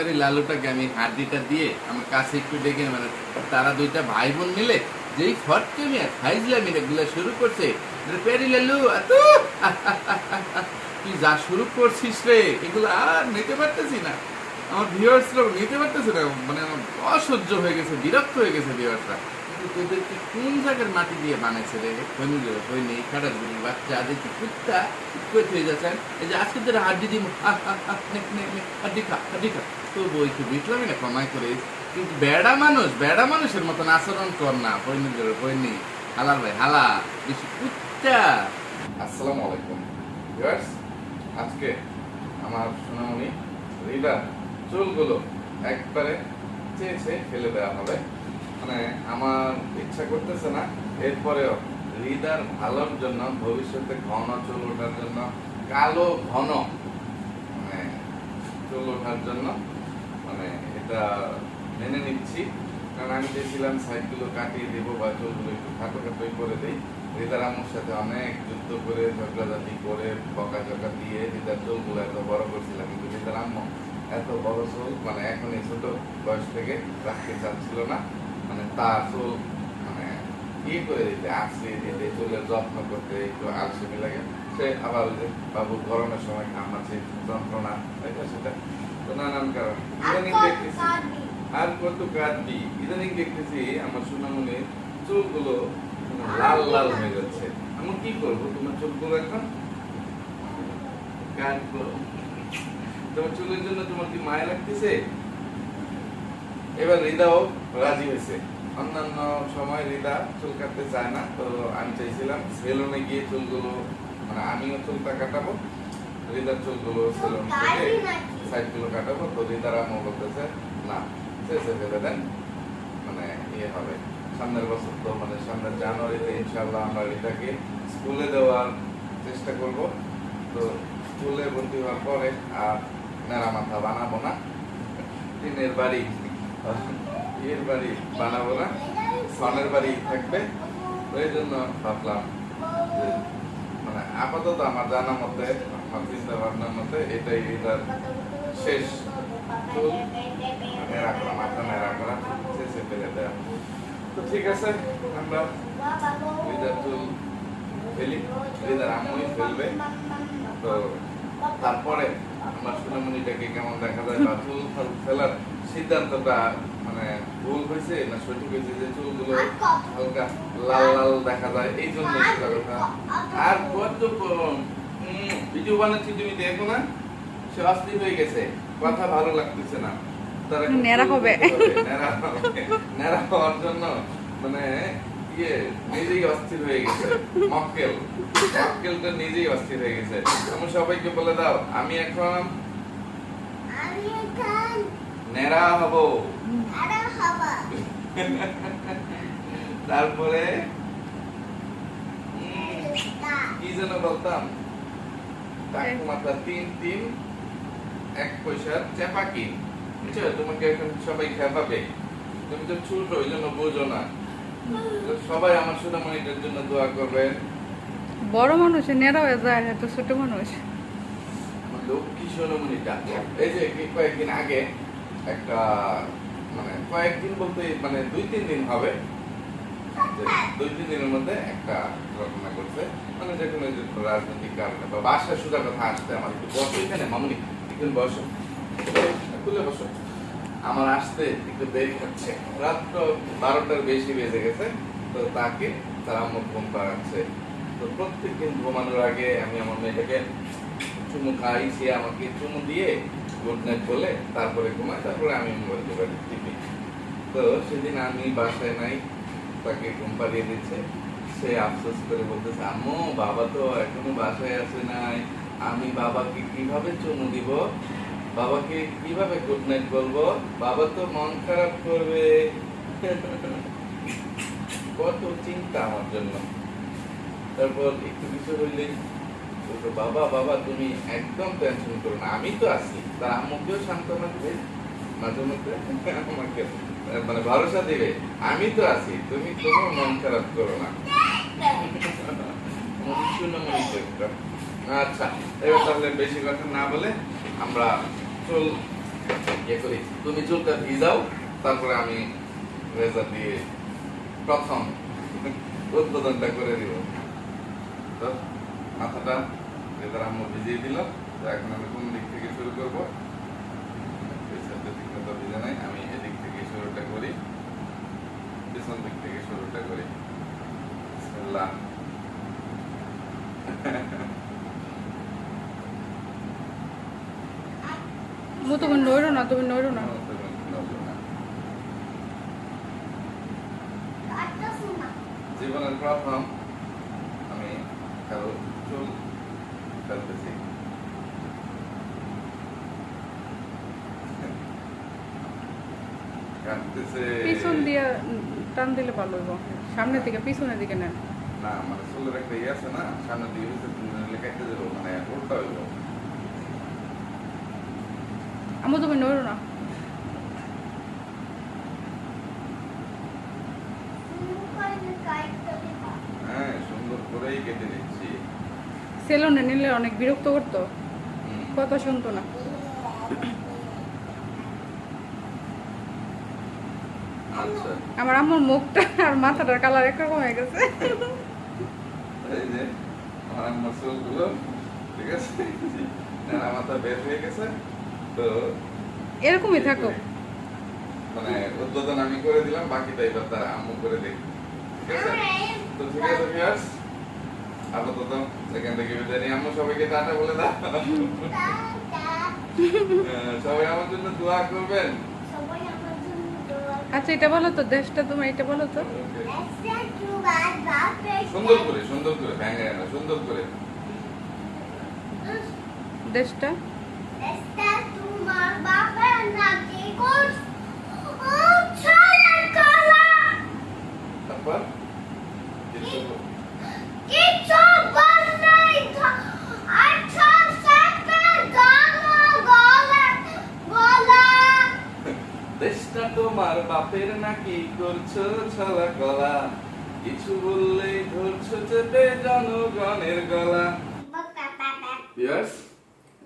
আরে লালুটাকে আমি হাড্ডিটা দিয়ে আমার কাছে একটু ডেকে মানে তারা দুইটা ভাই বোন মিলে যেই ফটকে মিয়া ফাইজলামি এগুলো শুরু করছে। আরে প্যারি লালু, আতু, তুই যা শুরু করছিস রে, এগুলো আর নিতে পারতেছি না। আমার ভিউয়ার্সরা নিতে পারতেছে না মানে আমার অসহ্য হয়ে গেছে, বিরক্ত হয়ে গেছে ভিউয়ার্সরা কোন জায়গার মাটি দিয়ে বানাইছে রে? হয়নি খাটার গুলি বাচ্চা কুত্তা? হয়ে এই যে আজকে তোরা হাড্ডি হাড্ডি খা হাড্ডি খা। তো বই না, কমাই করে কিন্তু বেড়া মানুষ, বেড়া মানুষের মতন আচরণ কর না হয়নি রে হয়নি হালাল ভাই হালা বেশি কুত্তা। আসসালামু আলাইকুম। ভিউয়ার্স, আজকে আমার সোনামণি রিডার চুলগুলো একবারে চেয়েছে ফেলে দেওয়া হবে। মানে আমার ইচ্ছা করতেছে না, এরপরেও হৃদার ভালোর জন্য, ভবিষ্যতে ঘন চুল ওঠার জন্য, কালো ঘন মানে চুল ওঠার জন্য মানে এটা মেনে নিচ্ছি। কারণ আমি চেয়েছিলাম সাইডগুলো কাটিয়ে দেবো বা চুলগুলো একটু খাটো খাটোই করে দিই। হৃদার আমার সাথে অনেক যুদ্ধ করে, ঝগড়াঝাটি করে বকা ঝকা দিয়ে হৃদার চুলগুলো এত বড় করছিলাম। কিন্তু হৃদার আম্মু এত বড় চুল মানে এখন এই ছোট বয়স থেকে রাখতে চাচ্ছিল না। মানে তার চুল মানে ইয়ে করে দিতে আশ্রিয়ে দিতে চুলের যত্ন করতে একটু আলসেমি লাগে সে আবার ওই যে বাবু গরমের সময় ঘামাচ্ছে যন্ত্রণা এটা সেটা তো নানান কারণ ইদানিং দেখতেছি আর কত কাটবি ইদানিং দেখতেছি আমার সোনামণি চুলগুলো লাল লাল হয়ে যাচ্ছে আমি কি করব তোমার চুলগুলো এখন কাটবো তোমার চুলের জন্য তোমার কি মায়া লাগতেছে? এবার হৃদাও রাজি হয়েছে। অন্যান্য সময় হৃদা চুল কাটতে চায় না তো আমি চাইছিলাম সেলুনে গিয়ে চুলগুলো মানে আমিও চুলটা কাটাবো হৃদার চুলগুলো সেলুন থেকে সাইডগুলো কাটাবো তো হৃদার আমও বলতেছে না শেষে ফেলে দেন। মানে ইয়ে হবে। সামনের বছর তো মানে সামনের জানুয়ারিতে ইনশাল্লাহ আমরা হৃদাকে স্কুলে দেওয়ার চেষ্টা করব। তো স্কুলে ভর্তি হওয়ার পরে আর নেড়া মাথা বানাবো না। টিনের বাড়ি ইয়ের বাড়ি বানাবো সনের বাড়ি থাকবে। এই জন্য ভাবলাম যে মানে আপাতত আমার জানা মতে, আমার চিন্তা ভাবনার মতে এটাই এটার শেষ চুল। নেড়া করা মাথা করা শেষে ফেলে দেওয়া তো ঠিক আছে, আমরা লিদার চুল ফেলি। লিদার আম্মুই ফেলবে। তো তারপরে আমার সোনামণিটাকে কেমন দেখা যায় বা চুল ফেলার সিদ্ধান্তটা মানে ভুল হয়েছে না সঠিক হয়েছে যে চুলগুলো হালকা লাল লাল দেখা যায় এই জন্য কথা আর কত ভিডিও বানাচ্ছি তুমি দেখো না সে অস্থির হয়ে গেছে কথা ভালো লাগতেছে না তারা হবে। হবে। হওয়ার জন্য মানে ইয়ে নিজেই অস্থির হয়ে গেছে। মক্কেল। মক্কেলটা নিজেই অস্থির হয়ে গেছে। আমি সবাইকে বলে দাও আমি এখন ন্যাড়া হব। তারপরে কি যেন বলতাম? টাকু মাথা তিন তিন এক পয়সার চেপা কিন। বুঝছ? তোমাকে এখন সবাই খেপাবে। তুমি তো ছোট ওই জন্য বোঝো না। সবাই আমার সোনামণিটার জন্য দোয়া করবেন। বড় মানুষ নেড়া হয়ে যায় এত ছোট মানুষ। লক্ষ্মী সোনামণিটা এই যে কয়েকদিন আগে একটা মানে কয়েকদিন বলতে মানে দুই তিন দিন হবে। দুই তিন দিনের মধ্যে একটা ঘটনা করছে মানে যে কোনো রাজনৈতিক কারণে বা বাসায় সুদা কথা আসতে আমার একটু বসো। এখানে মামনি একটু বসো। খুলে বসো। আমার আসতে একটু দেরি হচ্ছে। রাত তো বারোটার বেশি বেজে গেছে, তো তাকে তার আম্মু ঘুম পাড়াচ্ছে তো প্রত্যেক দিন ঘুমানোর আগে আমি আমার মেয়েটাকে চুমু খাই, সে আমাকে চুমু দিয়ে গুড নাইট বলে তারপরে ঘুমাই তারপরে আমি মোবাইল টোবাইল টিপি। তো সেদিন আমি বাসায় নাই, তাকে ঘুম পাড়িয়ে দিচ্ছে। সে আফসোস করে বলতেছে, আম্মু, বাবা তো এখনও বাসায় আসে নাই, আমি বাবাকে কীভাবে চুমু দিব? বাবাকে কীভাবে গুড নাইট বলব? বাবা তো মন খারাপ করবে। কত চিন্তা আমার জন্য। তারপর একটু কিছু হইলে বাবা বাবা, তুমি একদম টেনশন করো না। আমি তো আছি। তার আম্মুকেও সান্ত্বনা দিবে মাঝে মধ্যে। আমাকে মানে ভরসা দিবে, আমি তো আছি। তুমি কোনো মন খারাপ করো না। আচ্ছা এবার তাহলে বেশি কথা না বলে আমরা চুল। ইয়ে করি। তুমি চুলটা ভিজাও তারপরে আমি রেজার দিয়ে প্রথম উদ্বোধনটা করে দিব। তো মাথাটা রেজার আম্মু ভিজিয়ে দিল, তো এখন আমি কোন দিক থেকে শুরু করব? মতো ভিজে নাই, আমি এদিক থেকে শুরুটা করি। পেছন দিক থেকে শুরুটা করি। বিসমিল্লাহ। মু তুমি নইরো না তুমি নইরো না জীবনের প্রথম আমি কারও চুল ফেলতেছি পিছন দিয়ে টান দিলে ভালো হইব সামনের দিকে পিছনের দিকে নেন না মানে চুলের একটা ইয়ে আছে না সামনে দিকে কাটতে যাব মানে উল্টা হইব আমু তুমি নইরো না সেলুনে নিলে অনেক বিরক্ত করতো। কথা শুনতো না। আচ্ছা। আমার আম্মুর মুখটা আর মাথাটার কালার একরকম হয়ে গেছে। আমার ঠিক আছে? মাথা বের হয়ে গেছে। তো এরকমই থাকো মানে উদ্বোধন আমি করে দিলাম বাকিটা এবার তার আম্মু করে দেখ ঠিক আছে? তো ঠিক আছে ভিউয়ার্স আপাতত সেখান থেকে বিদায় নিয়ে আম্মু সবাইকে টাটা বলে দাও। সবাই আমার জন্য দোয়া করবেন। আচ্ছা এটা বলো তো দেশটা তোমার এটা বলো তো। সুন্দর করে সুন্দর করে ভেঙে সুন্দর করে। দেশটা দেশটা তোমার বাপের নাকি করছ ছলা গলা? কিছু বললেই ধরছো চেপে জনগণের গলা।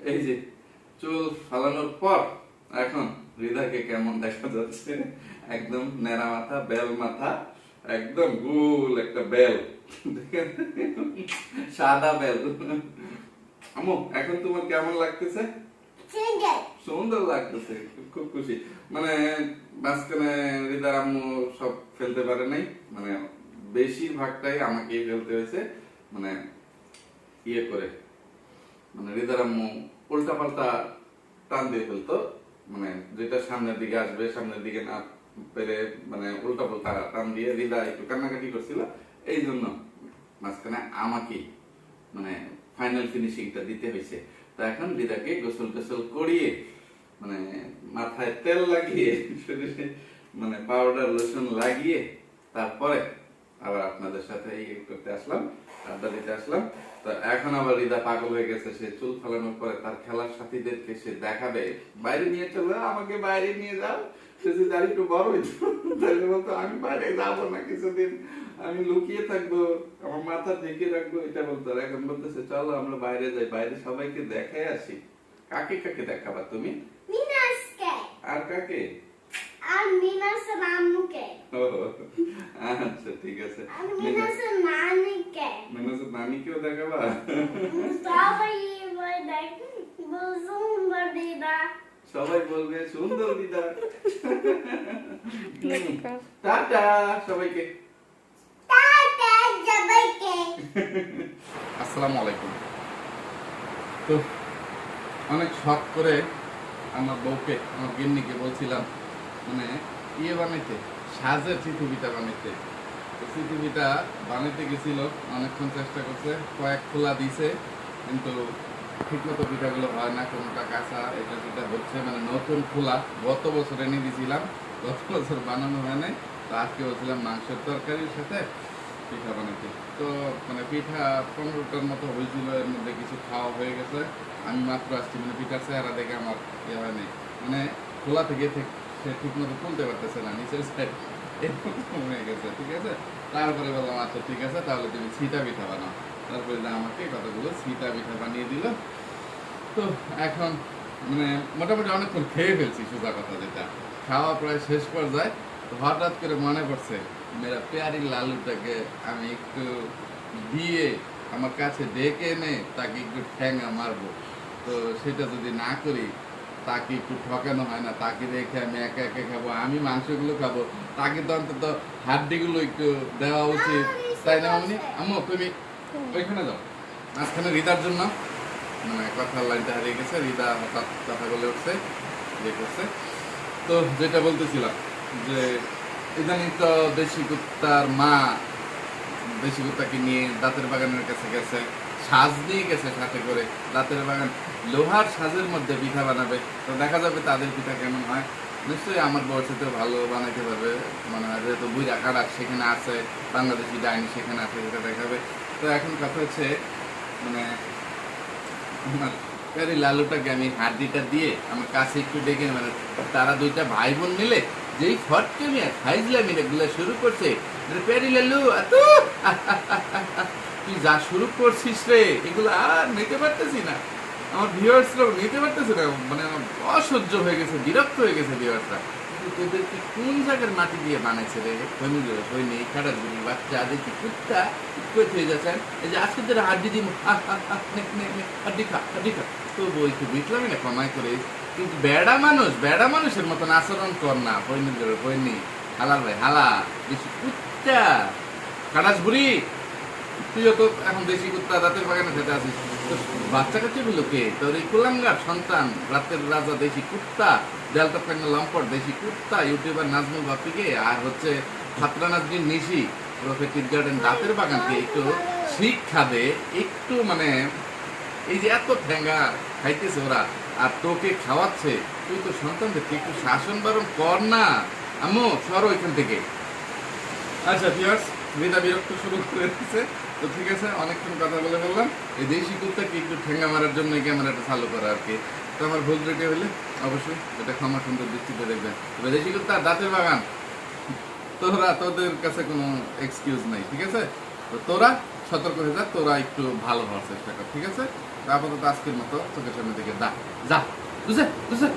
এই যে চুল ফালানোর পর এখন হৃদয়কে কেমন দেখা যাচ্ছে? একদম নেড়া মাথা বেল মাথা একদম গুল একটা বেল? সাদা বেল। আমু এখন তোমার কেমন লাগতেছে? সুন্দর লাগতেছে খুব খুশি। মানে মাঝখানে হৃদয় আম্মু সব ফেলতে পারে নাই। মানে বেশিরভাগটাই আমাকেই ফেলতে হয়েছে। মানে ইয়ে করে। মানে হৃদয় আম্মু উল্টা পাল্টা টান দিয়ে ফেলতো মানে যেটা সামনের দিকে আসবে, সামনের দিকে না পেরে মানে উল্টা পাল্টা টান দিয়ে হৃদয় একটু কান্নাকাটি করছিল এই জন্য মাঝখানে আমাকেই মানে ফাইনাল ফিনিশিংটা দিতে হয়েছে। তো এখন হৃদয়কে গোসল টোসল করিয়ে মানে মাথায় তেল লাগিয়ে মানে পাউডার লোশন লাগিয়ে তারপরে আবার আপনাদের সাথে করতে আসলাম আড্ডা দিতে আসলাম। তো এখন আবার হৃদয় পাগল হয়ে গেছে সে চুল ফেলানোর পরে তার খেলার সাথীদেরকে সে দেখাবে বাইরে নিয়ে চলো আমাকে বাইরে নিয়ে যাও। সে যদি আর একটু বড় হইতো তাহলে বলতো আমি বাইরে যাব না কিছুদিন আমি লুকিয়ে থাকব আমার মাথা ঢেকে রাখব এটা বলতো। এখন বলতেছে চলো আমরা বাইরে যাই বাইরে সবাইকে দেখাই আসি। কাকে কাকে দেখাবা তুমি? আর কাকে? আর মিনাস মামুকে। ও, আচ্ছা ঠিক আছে। আর মিনাস নানিকে নানিকেও দেখাবা? সবাই এবার দেখ সুন্দর দিদা। সবাই বলবে সুন্দর দিদা। টাটা সবাইকে। টাটা সবাইকে। আসসালামু আলাইকুম। তো অনেক শখ করে আমার বউকে আমার গিন্নিকে বলছিলাম মানে ইয়ে বানাইতে, সাজের পৃথিবীটা বানাইতে। পৃথিবীটা বানাইতে গেছিল, অনেকক্ষণ চেষ্টা করছে, কয়েক খোলা দিছে, কিন্তু ঠিকমতো পিঠাগুলো হয় না, কোনোটা কাঁচা, এটা যেটা হচ্ছে মানে নতুন খোলা। গত বছর এনে দিয়েছিলাম গত বছর বানানো হয় নাই, তো আজকে বলছিলাম মাংসের তরকারির সাথে পিঠা বানাইতে। তো মানে পিঠা পনেরোটার মতো হয়েছিল, এর মধ্যে কিছু খাওয়া হয়ে গেছে। আমি মাত্র আসছি মানে পিঠার চেহারা দেখে আমার ইয়ে হয় মানে খোলা থেকে সে ঠিক মতো তুলতে পারতেছে না, নিচের সাইড এরকম হয়ে গেছে, ঠিক আছে? তারপরে বললাম আচ্ছা ঠিক আছে, তাহলে তুমি ছিটা পিঠা বানাও। তারপরে আমাকে কতগুলো ছিটা পিঠা বানিয়ে দিল। তো এখন মানে মোটামুটি অনেকক্ষণ খেয়ে ফেলছি, সোজা কথা যেটা। খাওয়া প্রায় শেষ পর্যায়ে হঠাৎ করে মনে পড়ছে, মেরা পেয়ারি লালুটাকে আমি একটু দিয়ে আমার কাছে ডেকে এনে তাকে একটু ঠ্যাঙা মারবো। তো সেটা যদি না করি তাকে একটু ঠকানো হয় না তাকে রেখে আমি একা একা খাব আমি মাংসগুলো খাব। তাকে তো অন্তত হাড্ডিগুলো একটু দেওয়া উচিত। তাই না মামনি? আম্মু তুমি ওইখানে যাও। মাঝখানে রিদার জন্য। কথার লাইনটা হারিয়ে গেছে রিদা হঠাৎ কথা বলে উঠছে ইয়ে করছে। তো যেটা বলতেছিলাম যে ইদানিং তো দেশি কুত্তার মা দেশি কুত্তাকে নিয়ে দাঁতের বাগানের কাছে গেছে। সাজ নিয়ে গেছে সাথে করে, দাঁতের বাগান। লোহার সাজের মধ্যে পিঠা বানাবে। তো দেখা যাবে তাদের পিঠা কেমন হয়। নিশ্চয়ই আমার বয়সে ভালো বানাইতে পারবে। মানে যেহেতু বুড়া কাটা সেখানে আছে, বাংলাদেশি ডাইনি সেখানে আছে সেটা দেখাবে। তো এখন কথা হচ্ছে মানে আমার লালুটাকে আমি হাড্ডিটা দিয়ে আমার কাছে একটু ডেকে মানে তারা দুইটা ভাই বোন মিলে যেই ফটকে মিয়া মিলে গুলা শুরু করছে। প্যারি লালু এত তুই যা শুরু করছিস রে, এগুলো আর নিতে পারতেছি না। আমার ভিউয়ার্সরাও নিতে পারতেছে না মানে অসহ্য হয়ে গেছে, বিরক্ত হয়ে গেছে ভিউয়ার্সরা তোদেরকে কোন জায়গার মাটি দিয়ে বানাইছে রে? খনি রে খনি খাটার গুলি বাচ্চা দেখি কুত্তা? কই হয়ে যাচ্ছেন? এই যে আজকে তোরা হাড্ডি দিম হাড্ডি খা হাড্ডি খা। তো বই তো বুঝলামই না, কমাই করে? কিন্তু বেড়া মানুষ, বেড়া মানুষের মতন আচরণ কর না ধরে হইনি হালাল ভাই হালা বেশি কুত্তা। কাটাস বুড়ি। তো এখন দেশি কুত্তা, রাতের বাগানে খেতে বাচ্চা কাচ্চা গুলো কে তোর এই কুলাঙ্গার সন্তান, রাতের রাজা দেশি কুত্তা লম্পট দেশি কুত্তা, ইউটিউবার নাজমুল বাপিকে আর হচ্ছে ছাত্রা নাজমিন নিশি গার্ডেন রাতের বাগানকে একটু শিক্ষা দে একটু মানে এই যে এত ঠেঙ্গা খাইতেছে ওরা, আর তোকে খাওয়াচ্ছে, তুই তো সন্তানদেরকে একটু শাসন বারণ কর না। আম্মু, সরো ওইখান থেকে। আচ্ছা মেয়েটা বিরক্ত শুরু করে দিচ্ছে তো ঠিক আছে, অনেকক্ষণ কথা বলে বললাম এই দেশি কুত্তাকে একটু ঠেঙ্গা মারার জন্য এই ক্যামেরাটা চালু করা আর কি। তো আমার ভুল ত্রুটি হলে অবশ্যই এটা ক্ষমা সুন্দর দৃষ্টিতে দেখবেন। তবে দেশি কুত্তা দাঁতের বাগান। তোরা তোদের কাছে কোনো এক্সকিউজ নাই, ঠিক আছে? তো তোরা সতর্ক হয়ে যা, তোরা একটু ভালো হওয়ার চেষ্টা কর, ঠিক আছে? আপাতত আজকের মতো চোখের সামনে থেকে দা যা বুঝে বুঝে